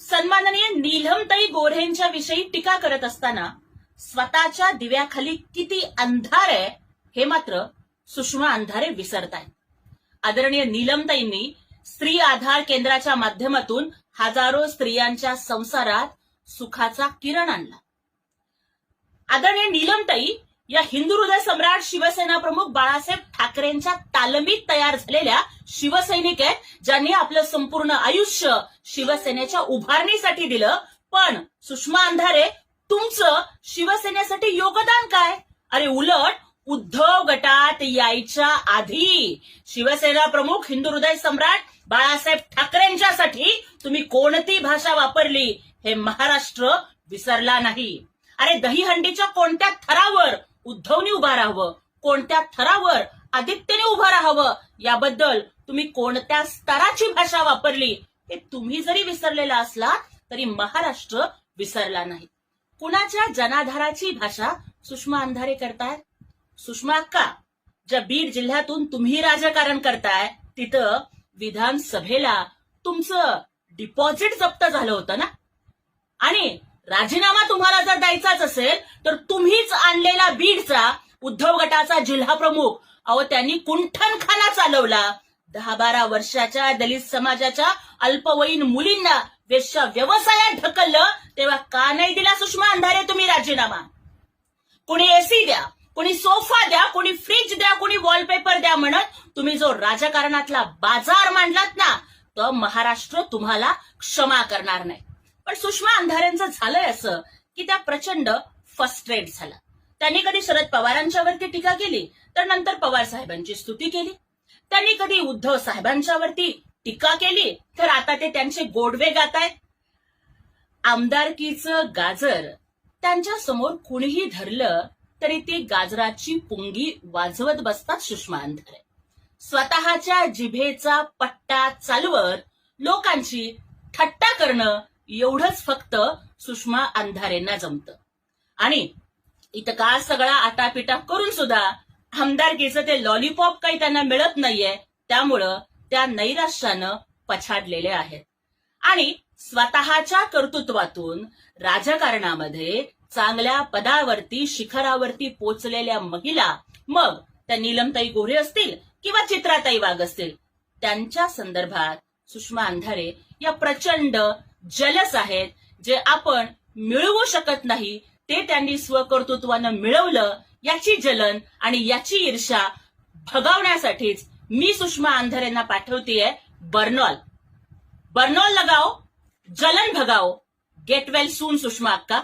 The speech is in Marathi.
सन्माननीय नीलमताई गोऱ्हेंच्या विषयी टीका करत असताना स्वतःच्या दिव्याखाली किती अंधार आहे हे मात्र सुषमा अंधारे विसरताय आदरणीय नीलमताईंनी स्त्री आधार केंद्राच्या माध्यमातून हजारो स्त्रियांच्या संसारात सुखाचा किरण आणला. आदरणीय नीलमताई या हिंदू हृदय सम्राट शिवसेना प्रमुख बाळासाहेब ठाकरेंच्या तालमीत तयार झालेल्या शिवसैनिक आहेत ज्यांनी आपलं संपूर्ण आयुष्य शिवसेनेच्या उभारणीसाठी दिलं. पण सुषमा अंधारे तुमचं शिवसेनेसाठी योगदान काय? अरे उलट उद्धव गटात यायच्या आधी शिवसेना प्रमुख हिंदू हृदय सम्राट बाळासाहेब ठाकरेंच्यासाठी तुम्ही कोणती भाषा वापरली हे महाराष्ट्र विसरला नाही. अरे दहीहंडीच्या कोणत्या थरावर उद्धवनी उभा राहावं कोणत्या थरावर आदित्यने उभं राहावं याबद्दल तुम्ही कोणत्या स्तराची भाषा वापरली हे तुम्ही जरी विसरलेला असलात तरी महाराष्ट्र विसरला नाही. कुणाच्या जनाधाराची भाषा सुषमा अंधारे करताय? सुषमा अक्का ज्या बीड जिल्ह्यातून तुम्ही राजकारण करताय तिथं विधानसभेला तुमचं डिपॉझिट जप्त झालं होतं ना? आणि राजीनामा तुम्हाला जर द्यायचाच असेल तर तुम्हीच आणलेला बीडचा उद्धव गटाचा जिल्हा प्रमुख. अहो त्यांनी कुंठणखाना चालवला. दहा बारा वर्षाच्या दलित समाजाच्या अल्पवयीन मुलींना वेश्या व्यवसायात ढकललं तेव्हा का नाही दिला सुषमा अंधारे तुम्ही राजीनामा? कोणी एसी द्या कोणी सोफा द्या कोणी फ्रीज द्या कोणी वॉलपेपर द्या म्हणत तुम्ही जो राजकारणातला बाजार मांडलात ना तर महाराष्ट्र तुम्हाला क्षमा करणार नाही. पण सुषमा अंधारेंचं झालंय असं की त्या प्रचंड फस्ट्रेट झाला. त्यांनी कधी शरद पवारांच्यावरती टीका केली तर नंतर पवार साहेबांची स्तुती केली. त्यांनी कधी उद्धव साहेबांच्यावरती टीका केली तर आता ते त्यांचे गोडवे गातायत आमदारकीचं गाजर त्यांच्यासमोर कुणीही धरलं तरी ते गाजराची पुंगी वाजवत बसतात सुषमा अंधारे. स्वतःच्या जिभेचा पट्टा चालवत लोकांची थट्टा करणं एवढंच फक्त सुषमा अंधारेंना जमतं. आणि इतका सगळा आटापिटा करून सुद्धा आमदारकीचं ते लॉलीपॉप काही त्यांना मिळत नाहीये त्यामुळं त्या नैराश्यानं पछाडलेले आहेत. आणि स्वतःच्या कर्तृत्वातून राजकारणामध्ये चांगल्या पदावरती शिखरावरती पोचलेल्या महिला मग त्या नीलमताई गोरे असतील किंवा चित्राताई वाघ असतील त्यांच्या संदर्भात सुषमा अंधारे या प्रचंड जलस आहेत जे आपण मिळवू शकत नाही ते त्यांनी स्वकर्तृत्वानं मिळवलं याची जलन आणि याची ईर्षा भगावण्यासाठीच मी सुषमा अंधारेंना पाठवतेय बर्नॉल. बर्नॉल लगाओ जलन भगाओ. गेट वेल सून सुषमा अक्का.